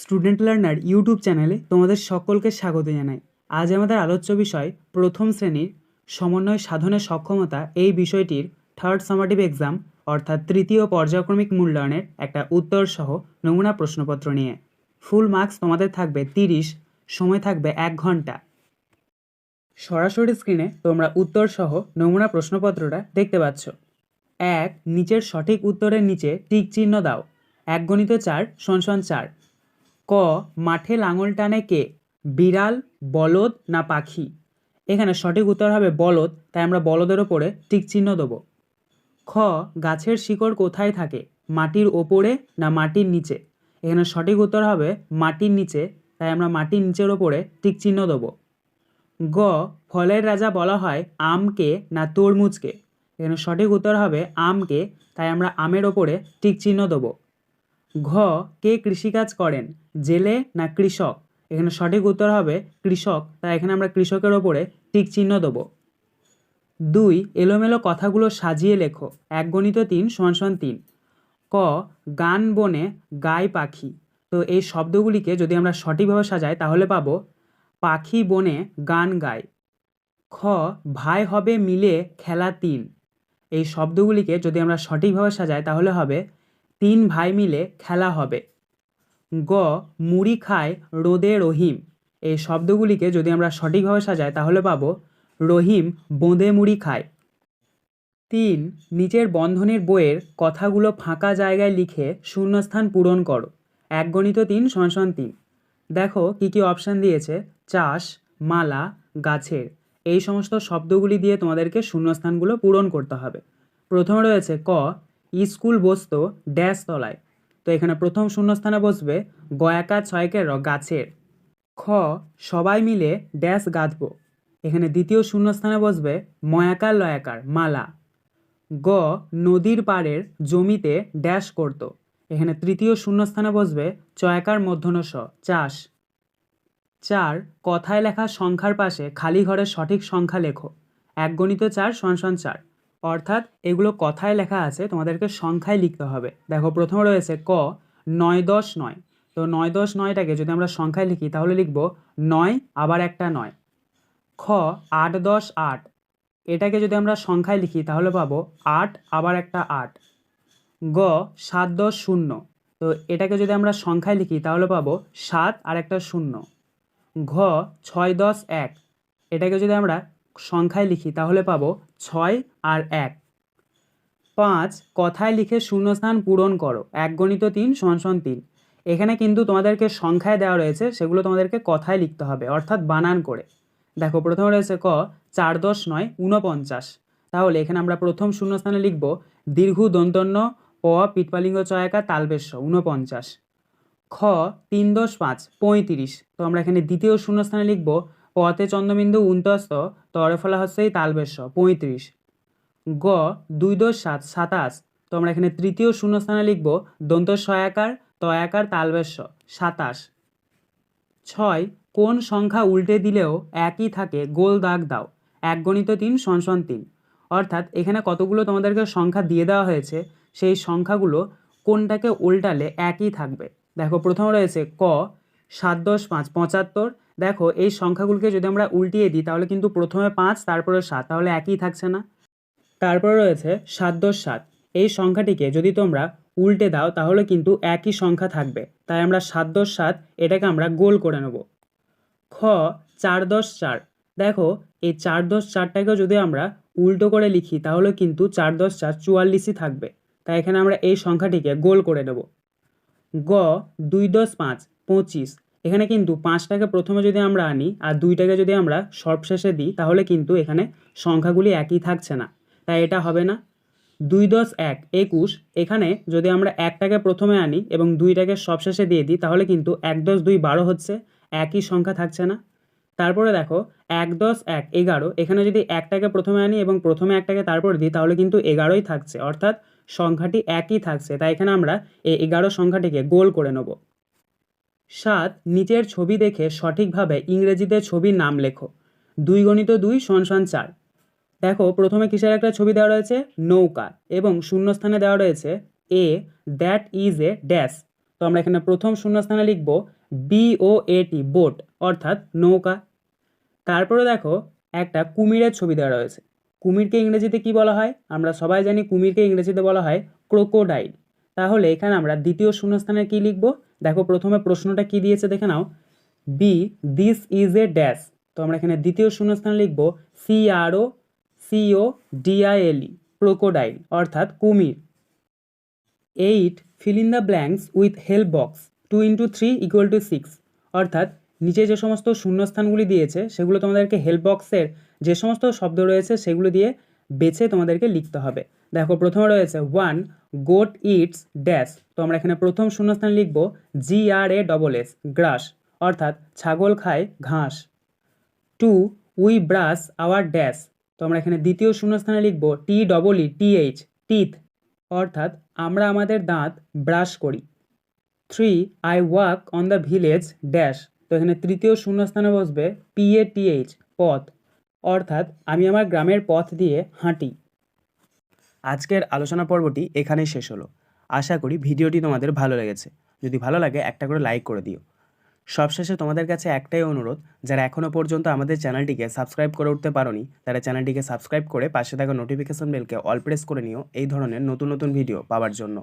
Student learner YouTube চ্যানেলে তোমাদের সকলকে স্বাগত জানাই। আজ আমাদের আলোচ্য বিষয় প্রথম শ্রেণির সমন্বয় সাধনের সক্ষমতা এই বিষয়টির থার্ড সামাটিভ এক্সাম অর্থাৎ তৃতীয় পর্যায়ক্রমিক মূল্যায়নের একটা উত্তর সহ নমুনা প্রশ্নপত্র নিয়ে। ফুল মার্কস তোমাদের থাকবে তিরিশ, সময় থাকবে এক ঘণ্টা। সরাসরি স্ক্রিনে তোমরা উত্তর সহ নমুনা প্রশ্নপত্রটা দেখতে পাচ্ছ। এক, নিচের সঠিক উত্তরের নিচে টিক চিহ্ন দাও। এক গণিত চার সনসন চার। ক, মাঠে লাঙল টানে কে? বিড়াল, বলদ না পাখি? এখানে সঠিক উত্তর হবে বলদ, তাই আমরা বলদের ওপরে টিক চিহ্ন দেবো। খ, গাছের শিকড় কোথায় থাকে? মাটির ওপরে না মাটির নিচে? এখানে সঠিক উত্তর হবে মাটির নিচে, তাই আমরা মাটির নিচের ওপরে টিক চিহ্ন দেবো। গ, ফলের রাজা বলা হয় আমকে না তরমুজকে? এখানে সঠিক উত্তর হবে আমকে, তাই আমরা আমের ওপরে টিক চিহ্ন দেবো। ঘ, কে কৃষিকাজ করেন? জেলে না কৃষক? এখানে সঠিক উত্তর হবে কৃষক। তাই এখানে আমরা কৃষকের ওপরে টিক চিহ্ন দেবো। দুই, এলোমেলো কথাগুলো সাজিয়ে লেখো। এক গণিত তিন, সমান সমান তিন। ক, গান বনে গায় পাখি। তো এই শব্দগুলিকে যদি আমরা সঠিকভাবে সাজাই, তাহলে পাবো পাখি বনে গান গায়। খ, ভাই হবে মিলে খেলা তিন। এই শব্দগুলিকে যদি আমরা সঠিকভাবে সাজাই, তাহলে হবে তিন ভাই মিলে খেলা হবে। গ, মুড়ি খায় রোদে রহিম। এই শব্দগুলিকে যদি আমরা সঠিকভাবে সাজাই, তাহলে পাবো, রহিম বোঁদে মুড়ি খায়। তিন, নিচের বন্ধনের বইয়ের কথাগুলো ফাঁকা জায়গায় লিখে শূন্যস্থান পূরণ করো। এক গণিত তিন সমান তিন। দেখো কী কী অপশান দিয়েছে। চাষ, মালা, গাছের। এই সমস্ত শব্দগুলি দিয়ে তোমাদেরকে শূন্যস্থানগুলো পূরণ করতে হবে। প্রথমে রয়েছে ক স্কুল বসত ড্যাশ তলায়। তো এখানে প্রথম শূন্যস্থানে বসবে গয়াকা ছয়কের র গাছের। খ, সবাই মিলে ড্যাশ গাঁথব এখানে দ্বিতীয় শূন্যস্থানে বসবে ময়াকার লয়াকার মালা। গ, নদীর পাড়ের জমিতে ড্যাশ করত। এখানে তৃতীয় শূন্যস্থানে বসবে চয়াকার মধ্যন স চাষ। চার, কথায় লেখা সংখ্যার পাশে খালি ঘরের সঠিক সংখ্যা লেখো। এক গণিত চার সমান চার। অর্থাৎ এগুলো কথায় লেখা আছে, তোমাদেরকে সংখ্যায় লিখতে হবে। দেখো, প্রথমে রয়েছে ক, নয় দশ নয়। তো নয় দশ নয়টাকে যদি আমরা সংখ্যায় লিখি, তাহলে লিখব নয়, আবার একটা নয়। খ, আট দশ আট। এটাকে যদি আমরা সংখ্যায় লিখি, তাহলে পাবো আট, আবার একটা আট। গ, সাত দশ শূন্য। তো এটাকে যদি আমরা সংখ্যায় লিখি, তাহলে পাবো সাত আর একটা শূন্য। ঘ, ছয় দশ এক। এটাকে যদি আমরা সংখ্যায় লিখি, তাহলে পাবো ছয় আর এক। পাঁচ, কথায় লিখে শূন্যস্থান পূরণ করো, এক গণিত তিন সমান তিন। এখানে কিন্তু তোমাদেরকে সংখ্যায় দেওয়া রয়েছে, সেগুলো তোমাদেরকে কথায় লিখতে হবে, অর্থাৎ বানান করে। দেখো, প্রথমে রয়েছে ক, চার দশ নয়, ঊনপঞ্চাশ। তাহলে এখানে আমরা প্রথম শূন্যস্থানে লিখব, দীর্ঘ দন্তন্য, প পিটপালিঙ্গ চয়াকা, তালবেশ্য, ঊনপঞ্চাশ। খ, তিন দশ পাঁচ, পঁয়ত্রিশ। তো আমরা এখানে দ্বিতীয় শূন্যস্থানে লিখব পতে চন্দ্রবিন্দু উন্তস্ত তরে ফলা হচ্ছে তালবেশ্য, পঁয়ত্রিশ। গ, দুই দশ সাত, সাতাশ। তো আমরা এখানে তৃতীয় শূন্যস্থানে লিখব, দন্ত সয়াকার, তয়াকার তালবেশ্য, সাতাশ। ছয়, কোন সংখ্যা উল্টে দিলেও একই থাকে, গোল দাগ দাও। এক গণিত তিন, সনসন তিন। অর্থাৎ এখানে কতগুলো তোমাদেরকে সংখ্যা দিয়ে দেওয়া হয়েছে, সেই সংখ্যাগুলো কোনটাকে উল্টালে একই থাকবে। দেখো, প্রথম রয়েছে ক, সাত দশ পাঁচ, পঁচাত্তর। দেখো, এই সংখ্যাগুলোকে যদি আমরা উল্টিয়ে দিই, তাহলে কিন্তু প্রথমে পাঁচ, তারপরে সাত, তাহলে একই থাকছে না। তারপরে রয়েছে সাত দশ সাত। এই সংখ্যাটিকে যদি তোমরা উল্টে দাও, তাহলে কিন্তু একই সংখ্যা থাকবে। তাই আমরা সাত দশ সাত, এটাকে আমরা গোল করে নেব। খ, চার দশ চার। দেখো, এই চার দশ চারটাকেও যদি আমরা উল্টো করে লিখি, তাহলে কিন্তু চার দশ চার চুয়াল্লিশই থাকবে। তাই এখানে আমরা এই সংখ্যাটিকে গোল করে নেব। গ, দুই দশ পাঁচ, পঁচিশ। এখানে কিন্তু পাঁচটাকে প্রথমে যদি আমরা আনি আর দুইটাকে যদি আমরা সর্বশেষে দিই, তাহলে কিন্তু এখানে সংখ্যাগুলি একই থাকছে না। তাই এটা হবে না। দুই দশ এক একুশ, এখানে যদি আমরা একটাকে প্রথমে আনি এবং দুইটাকে সবশেষে দিয়ে দিই, তাহলে কিন্তু এক দশ দুই বারো হচ্ছে, একই সংখ্যা থাকছে না। তারপরে দেখো, এক দশ এক এগারো, এখানে যদি একটাকে প্রথমে আনি এবং প্রথমে একটাকে তারপর দিই, তাহলে কিন্তু এগারোই থাকছে, অর্থাৎ সংখ্যাটি একই থাকছে। তাই এখানে আমরা এই এগারো সংখ্যাটিকে গোল করে নেব। সাত, নিচের ছবি দেখে সঠিকভাবে ইংরেজিতে ছবির নাম লেখো। দুই গণিত দুই সন সন চার। দেখো, প্রথমে কিসের একটা ছবি দেওয়া রয়েছে? নৌকা। এবং শূন্যস্থানে দেওয়া রয়েছে A that is a dash তো আমরা এখানে প্রথম শূন্যস্থানে লিখব বিও এটি বোট অর্থাৎ নৌকা। তারপরে দেখো, একটা কুমিরের ছবি দেওয়া রয়েছে। কুমিরকে ইংরেজিতে কি বলা হয়? আমরা সবাই জানি কুমিরকে ইংরেজিতে বলা হয় ক্রোকোডাইল তাহলে এখানে আমরা দ্বিতীয় শূন্যস্থানে কি লিখব? দেখো প্রথমে প্রশ্নটা কি দিয়েছে দেখে নাও। B this is a dash তো আমরা এখানে দ্বিতীয় শূন্যস্থানে লিখব C R O C O D I L E crocodile অর্থাৎ কুমির। Eight fill in the blanks with help box two into three equal to six অর্থাৎ নিচে যে সমস্ত শূন্যস্থানগুলি দিয়েছে, সেগুলো তোমাদেরকে হেল্প বক্সের যে সমস্ত শব্দ রয়েছে, সেগুলো দিয়ে বেছে তোমাদেরকে লিখতে হবে। দেখো, প্রথমে রয়েছে ওয়ান গোট ইটস ড্যাশ তো আমরা এখানে প্রথম শূন্যস্থান লিখব জি আর এ ডবল এস গ্রাস অর্থাৎ ছাগল খায় ঘাস। Two we brush our dash তো আমরা এখানে দ্বিতীয় শূন্যস্থানে লিখব T double E T H teeth অর্থাৎ আমরা আমাদের দাঁত ব্রাশ করি। Three I walk on the village dash তো এখানে তৃতীয় শূন্যস্থানে বসবে পি এ টি এইচ পথ। অর্থাৎ আমি আমার গ্রামের পথ দিয়ে হাঁটি। আজকের আলোচনা পর্বটি এখানেই শেষ হলো। আশা করি ভিডিওটি তোমাদের ভালো লেগেছে। যদি ভালো লাগে, একটা করে লাইক করে দিও। সবশেষে তোমাদের কাছে একটাই অনুরোধ, যারা এখনও পর্যন্ত আমাদের চ্যানেলটিকে সাবস্ক্রাইব করে উঠতে পারোনি, তারা চ্যানেলটিকে সাবস্ক্রাইব করে পাশে থাকা নোটিফিকেশন বেলকে অল প্রেস করে নিও, এই ধরনের নতুন নতুন ভিডিও পাওয়ার জন্য।